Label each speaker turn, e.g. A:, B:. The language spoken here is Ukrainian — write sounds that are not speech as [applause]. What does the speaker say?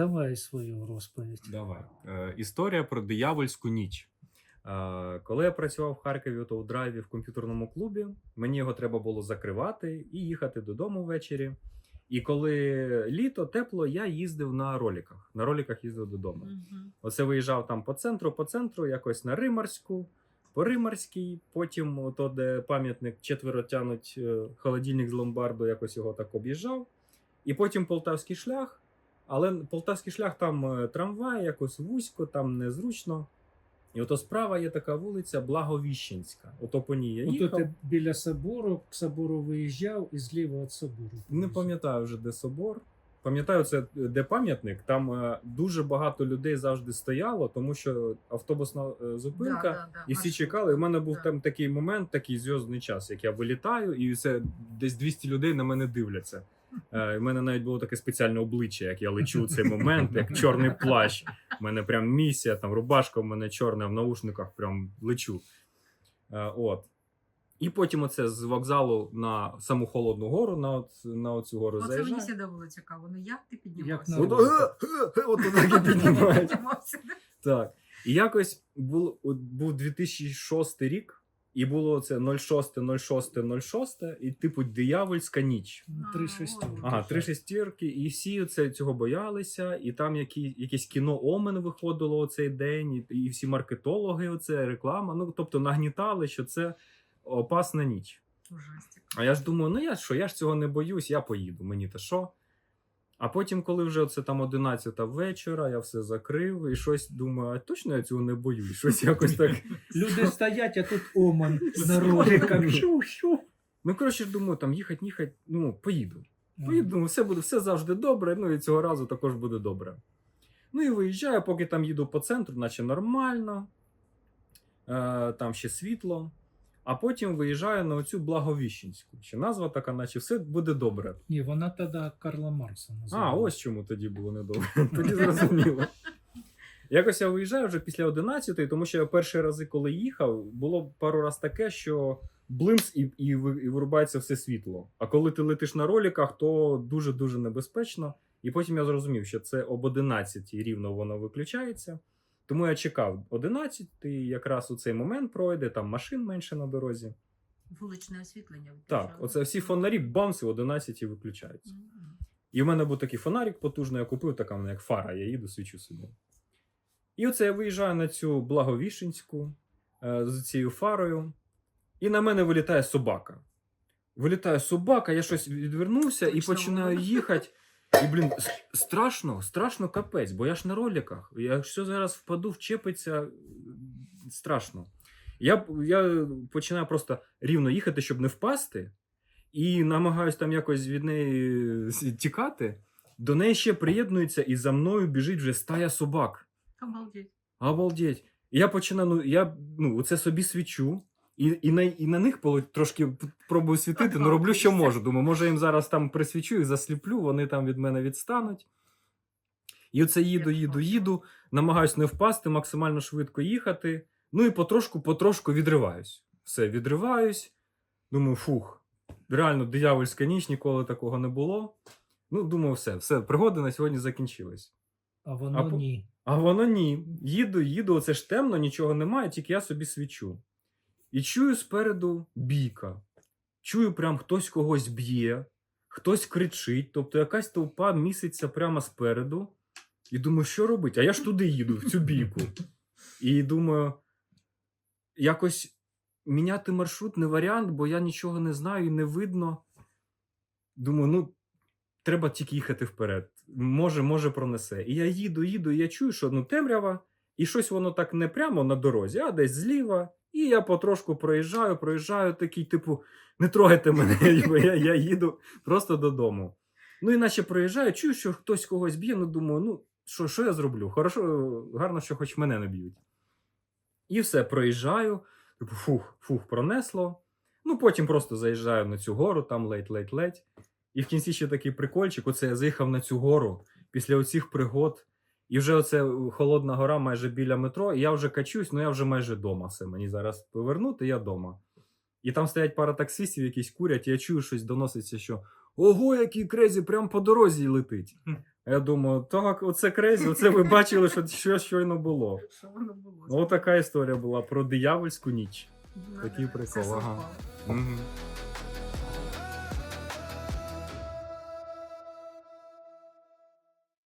A: Давай свою розповідь.
B: Давай. Е, історія про диявольську ніч. Е, коли я працював в Харкові ото у драйві в комп'ютерному клубі, мені його треба було закривати і їхати додому ввечері. І коли літо, тепло, я їздив на роліках. На роліках їздив додому.
C: Мгм.
B: Оце виїжджав там по центру, по центру, якось на Римарську, по Римарській, потім ото, де пам'ятник четверо тянуть е, холодильник з ломбарду, якось його так об'їжджав. І потім полтавський шлях. Але полтавський шлях там е, трамвай, якось вузько, там незручно. І ото справа є така вулиця Благовіщенська. Ото по ній я
A: Ото
B: їхав.
A: ти біля собору, к собору виїжджав і зліва від собору.
B: Не пам'ятаю вже, де собор. Пам'ятаю, це де пам'ятник. Там е, дуже багато людей завжди стояло, тому що автобусна е, зупинка.
C: Да, да, да,
B: І всі
C: маршрут.
B: чекали. У мене був
C: Да.
B: там такий момент, такий зв'язний час, як я вилітаю, і це десь 200 людей на мене дивляться. Е, У мене навіть було таке спеціальне обличчя, як я лечу в цей момент, як чорний плащ. У мене прям місія, там рубашка у мене чорна, в наушниках прям лечу. Е, От. І потім оце з вокзалу на саму холодну гору, на, от, на оцю гору
C: Оце мені
B: заїжджаю.
C: завжди було цікаво. Ну як ти
A: Як
C: піднімався?
A: на
B: От, е, е, е, от так і піднімають. Так. І якось був, от був 2006 рік, і було це 06, 06, 06, і типу диявольська ніч.
A: Ну, Три шестерки.
B: Ага, три шестірки, і всі це, цього боялися, і там які, якесь кіно Омен виходило у цей день, і, і всі маркетологи, оце реклама. Ну тобто нагнітали, що це опасна ніч.
C: Ужастик.
B: А я ж думаю, ну я що, я ж цього не боюсь, я поїду. Мені то що? А потім, коли вже це там 11 вечора, я все закрив і щось думаю, а точно я цього не боюсь? [laughs] Щось якось так.
A: Люди стоять, а тут оман [laughs] на роликах. Шу-шу.
B: Ну, коротше, думаю, там їхати, їхати, ну, поїду. Поїду, думаю, все буде все завжди добре, ну і цього разу також буде добре. Ну і виїжджаю, поки там їду по центру, наче нормально. Е, там ще світло. А потім виїжджаю на оцю Благовіщенську. Ще назва така, наче все буде добре.
A: Ні, вона тоді Карла Марса називала.
B: А, ось чому тоді було недобре. [laughs] Тоді зрозуміло. Якось я виїжджаю вже після 11 тому що я перші рази, коли їхав, було пару раз таке, що блимс і, і, і вирубається все світло. А коли ти летиш на роліках, то дуже-дуже небезпечно. І потім я зрозумів, що це об 11 рівно воно виключається. Тому я чекав 11, і якраз у цей момент пройде, там машин менше на дорозі.
C: Вуличне освітлення.
B: Так, оце всі фонарі бамс в 11 виключаються.
C: Мгм.
B: І в мене був такий фонарик потужний, я купив, така вона як фара, я їду, свічу собі. І оце я виїжджаю на цю Благовіщенську е, з цією фарою, і на мене вилітає собака. Вилітає собака, я щось відвернувся і
C: Точно
B: починаю їхати. І, блін, страшно, страшно капець, бо я ж на роликах. Якщо зараз впаду, вчепиться, е, страшно. Я, я починаю просто рівно їхати, щоб не впасти, і намагаюсь там якось від неї тікати. До неї ще приєднується, і за мною біжить вже стая собак.
C: Обалдеть.
B: Обалдеть. І я починаю, ну, я ну, оце собі свічу, і, і, на, і на них трошки пробую світити, ну роблю, що можу. Думаю, може їм зараз там присвічу, їх засліплю, вони там від мене відстануть. І оце їду, їду, їду, намагаюсь не впасти, максимально швидко їхати. Ну і потрошку, потрошку відриваюсь. Все, відриваюсь. Думаю, фух, реально диявольська ніч, ніколи такого не було. Ну, думаю, все, все, пригоди на сьогодні закінчились.
A: А воно
B: А
A: ні.
B: А воно ні. Їду, їду, оце ж темно, нічого немає, тільки я собі свічу. І чую спереду бійка. Чую, прям хтось когось б'є, хтось кричить, тобто якась толпа міситься прямо спереду. І думаю, що робити? А я ж туди їду, в цю бійку. І думаю, якось міняти маршрут не варіант, бо я нічого не знаю і не видно. Думаю, ну, треба тільки їхати вперед. Може, може, пронесе. І я їду, їду, і я чую, що ну, темрява, і щось воно так не прямо на дорозі, а десь зліва. І я потрошку проїжджаю, проїжджаю, такий, типу, не трогайте мене, [laughs] я, я їду просто додому. Ну, іначе проїжджаю, чую, що хтось когось б'є, ну думаю, ну, що, що я зроблю? Хорошо, гарно, що хоч мене не б'ють. І все, проїжджаю, типу, фух, фух, пронесло. Ну, потім просто заїжджаю на цю гору, там ледь-ледь-ледь. І в кінці ще такий прикольчик. Оце я заїхав на цю гору після оцих пригод. І вже оце е, холодна гора майже біля метро, і я вже качусь, ну я вже майже вдома. Все, мені зараз повернути, я вдома. І там стоять пара таксистів, якісь курять, і я чую, щось доноситься, що ого, який крезі, прям по дорозі летить. Я думаю, так, оце крейзі, оце ви бачили, що, що щойно було.
C: Що воно було?
B: Ну, така історія була про диявольську ніч. Такий прикол, ага. Угу.